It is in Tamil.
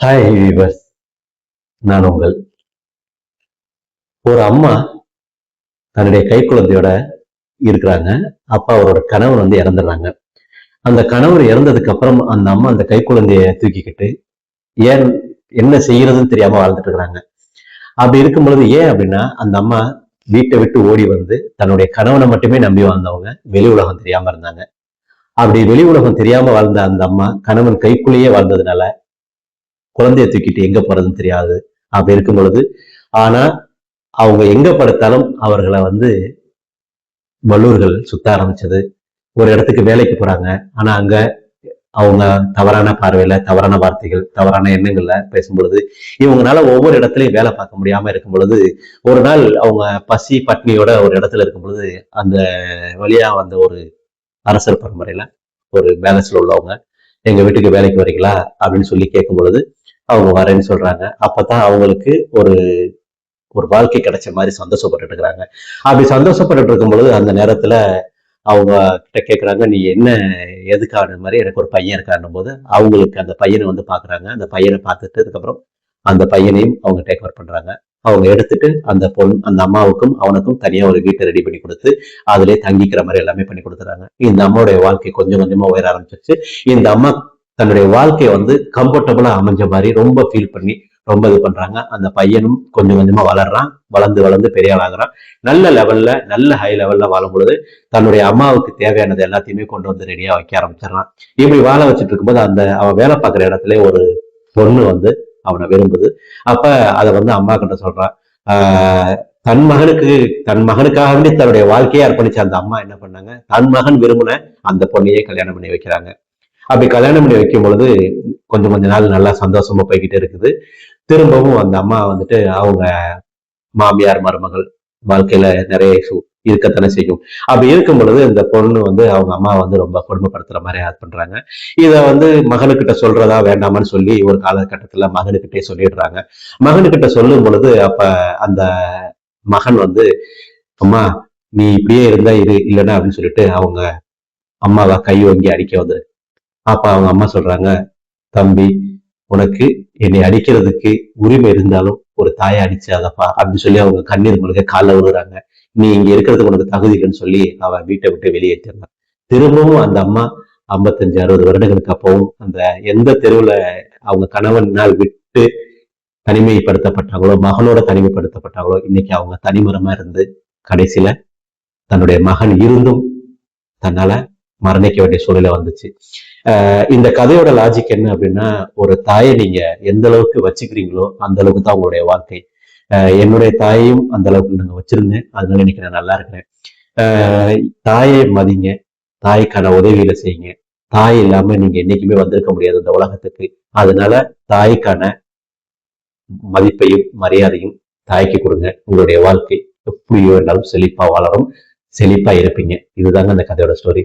ஹாய் வீவர்ஸ் நான் உங்கள் ஒரு அம்மா தன்னுடைய கை குழந்தையோட இருக்கிறாங்க. அப்பா அவரோட கணவர் வந்து இறந்துடுறாங்க. அந்த கணவர் இறந்ததுக்கு அப்புறம் அந்த அம்மா அந்த கை குழந்தைய தூக்கிக்கிட்டு ஏன் என்ன செய்யறதுன்னு தெரியாம வாழ்ந்துட்டு இருக்கிறாங்க. அப்படி இருக்கும் பொழுது ஏன் அப்படின்னா அந்த அம்மா வீட்டை விட்டு ஓடி வந்து தன்னுடைய கணவனை மட்டுமே நம்பி வாழ்ந்தவங்க வெளி உலகம் தெரியாம இருந்தாங்க. அப்படி வெளி உலகம் தெரியாம வாழ்ந்த அந்த அம்மா கணவன் கைக்குள்ளேயே வாழ்ந்ததுனால குழந்தைய தூக்கிட்டு எங்க போறதுன்னு தெரியாது அப்படி இருக்கும் பொழுது ஆனா அவங்க எங்க படுத்தாலும் அவர்களை வந்து வல்லூர்கள் சுத்த ஆரம்பிச்சது. ஒரு இடத்துக்கு வேலைக்கு போறாங்க. ஆனா அங்க அவங்க தவறான பார்வையில தவறான வார்த்தைகள் தவறான எண்ணங்கள்ல பேசும் பொழுது இவங்கனால ஒவ்வொரு இடத்துலையும் வேலை பார்க்க முடியாம இருக்கும் பொழுது ஒரு நாள் அவங்க பசி பட்னியோட ஒரு இடத்துல இருக்கும் பொழுது அந்த வழியா வந்த ஒரு அரசர் பரம்பரையில ஒரு பேலன்ஸ்ல உள்ளவங்க எங்க வீட்டுக்கு வேலைக்கு வரீங்களா? அப்படின்னு சொல்லி கேட்கும் பொழுது அவங்க வரேன்னு சொல்றாங்க. அப்பதான் அவங்களுக்கு ஒரு ஒரு வாழ்க்கை கிடைச்ச மாதிரி சந்தோஷப்பட்டுட்டு இருக்கிறாங்க அப்படி சந்தோஷப்பட்டு இருக்கும் பொழுது அந்த நேரத்துல அவங்க கிட்ட கேட்குறாங்க நீ என்ன எதுக்கான மாதிரி எனக்கு ஒரு பையன் இருக்கான்னும் போது அவங்களுக்கு அந்த பையனை வந்து பாக்குறாங்க. அந்த பையனை பார்த்துட்டு அதுக்கப்புறம் அந்த பையனையும் அவங்க டேக் ஓவர் பண்றாங்க. அவங்க எடுத்துட்டு அந்த பொண் அந்த அம்மாவுக்கும் அவனுக்கும் தனியா ஒரு வீட்டை ரெடி பண்ணி கொடுத்து அதிலே தங்கிக்கிற மாதிரி எல்லாமே பண்ணி கொடுத்துறாங்க. இந்த அம்மாவுடைய வாழ்க்கை கொஞ்சம் கொஞ்சமா உயர ஆரம்பிச்சிருச்சு. இந்த அம்மா தன்னுடைய வாழ்க்கையை வந்து கம்ஃபர்டபுளா அமைஞ்ச மாதிரி ரொம்ப ஃபீல் பண்ணி ரொம்ப இது பண்றாங்க. அந்த பையனும் கொஞ்சம் கொஞ்சமா வளர்றான். வளர்ந்து வளர்ந்து பெரிய ஆளாகிறான் நல்ல லெவல்ல நல்ல ஹை லெவல்ல வாழும் பொழுது தன்னுடைய அம்மாவுக்கு தேவையானது எல்லாத்தையுமே கொண்டு வந்து ரெடியா வைக்க ஆரம்பிச்சிடறான். இப்படி வாழ வச்சுட்டு இருக்கும்போது அந்த அவன் வேலை பார்க்குற இடத்துல ஒரு பொண்ணு வந்து அவனை விரும்புது. அப்ப அதை வந்து அம்மா கிட்ட சொல்றான் ஆஹ் தன் மகனுக்கு தன் மகனுக்காகவே தன்னுடைய வாழ்க்கையை அர்ப்பணிச்ச அந்த அம்மா என்ன பண்ணாங்க? தன் மகன் விரும்பின அந்த பொண்ணையே கல்யாணம் பண்ணி வைக்கிறாங்க. அப்படி கல்யாணம் பண்ணி வைக்கும் பொழுது கொஞ்சம் கொஞ்ச நாள் நல்லா சந்தோஷமா போய்கிட்டே இருக்குது. திரும்பவும் அந்த அம்மா வந்துட்டு அவங்க மாமியார் மருமகள் வாழ்க்கையில நிறைய இருக்கத்தானே செய்யும். அப்படி இருக்கும் பொழுது இந்த பொண்ணு வந்து அவங்க அம்மா வந்து ரொம்ப கொடுமைப்படுத்துற மாதிரி அது பண்றாங்க. இதை வந்து மகனுக்கிட்ட சொல்றதா வேண்டாமான்னு சொல்லி ஒரு காலகட்டத்துல மகனுக்கிட்டே சொல்லிடுறாங்க. மகனுக்கிட்ட சொல்லும் பொழுது அப்ப அந்த மகன் வந்து அம்மா நீ இப்படியே இருந்தா இது இல்லைன்னா அப்படின்னு சொல்லிட்டு அவங்க அம்மாவை கை வாங்கி அடிக்க வந்து அப்ப அவங்க அம்மா சொல்றாங்க தம்பி உனக்கு என்னை அடிக்கிறதுக்கு உரிமை இருந்தாலும் ஒரு தாயை அடிச்சாதப்பா அப்படின்னு சொல்லி அவங்க கண்ணீர் முழுக்க காலில் விழுறாங்க நீ இங்க இருக்கிறதுக்கு உனக்கு தகுதி இல்லைன்னு சொல்லி அவன் வீட்டை விட்டு வெளியேற்றிருந்தான் திரும்பவும் அந்த அம்மா ஐம்பத்தஞ்சு அறுபது வருடங்களுக்கு அப்பவும் அந்த எந்த தெருவுல அவங்க கணவனால் விட்டு தனிமைப்படுத்தப்பட்டாங்களோ மகனோட தனிமைப்படுத்தப்பட்டாங்களோ இன்னைக்கு அவங்க தனிமரமா இருந்து கடைசியில தன்னுடைய மகன் இருந்தும் தன்னால மரணிக்க வேண்டிய சூழ்நிலை வந்துச்சு. இந்த கதையோட லாஜிக் என்ன அப்படின்னா ஒரு தாயை நீங்க எந்த அளவுக்கு வச்சுக்கிறீங்களோ அந்த அளவுக்கு தான் உங்களுடைய வாழ்க்கை. ஆஹ் என்னுடைய தாயையும் அந்த அளவுக்கு நாங்க வச்சிருந்தேன். அதனால இன்னைக்கு நான் நல்லா இருக்கிறேன். ஆஹ் தாயை மதிங்க. தாய்க்கான உதவியில செய்யுங்க. தாய் இல்லாம நீங்க என்னைக்குமே வந்திருக்க முடியாது இந்த உலகத்துக்கு. அதனால தாய்க்கான மதிப்பையும் மரியாதையும் தாய்க்கு கொடுங்க. உங்களுடைய வாழ்க்கை எப்படியோ என்றாலும் செழிப்பா வளரும் செழிப்பா இருப்பீங்க. இதுதாங்க அந்த கதையோட ஸ்டோரி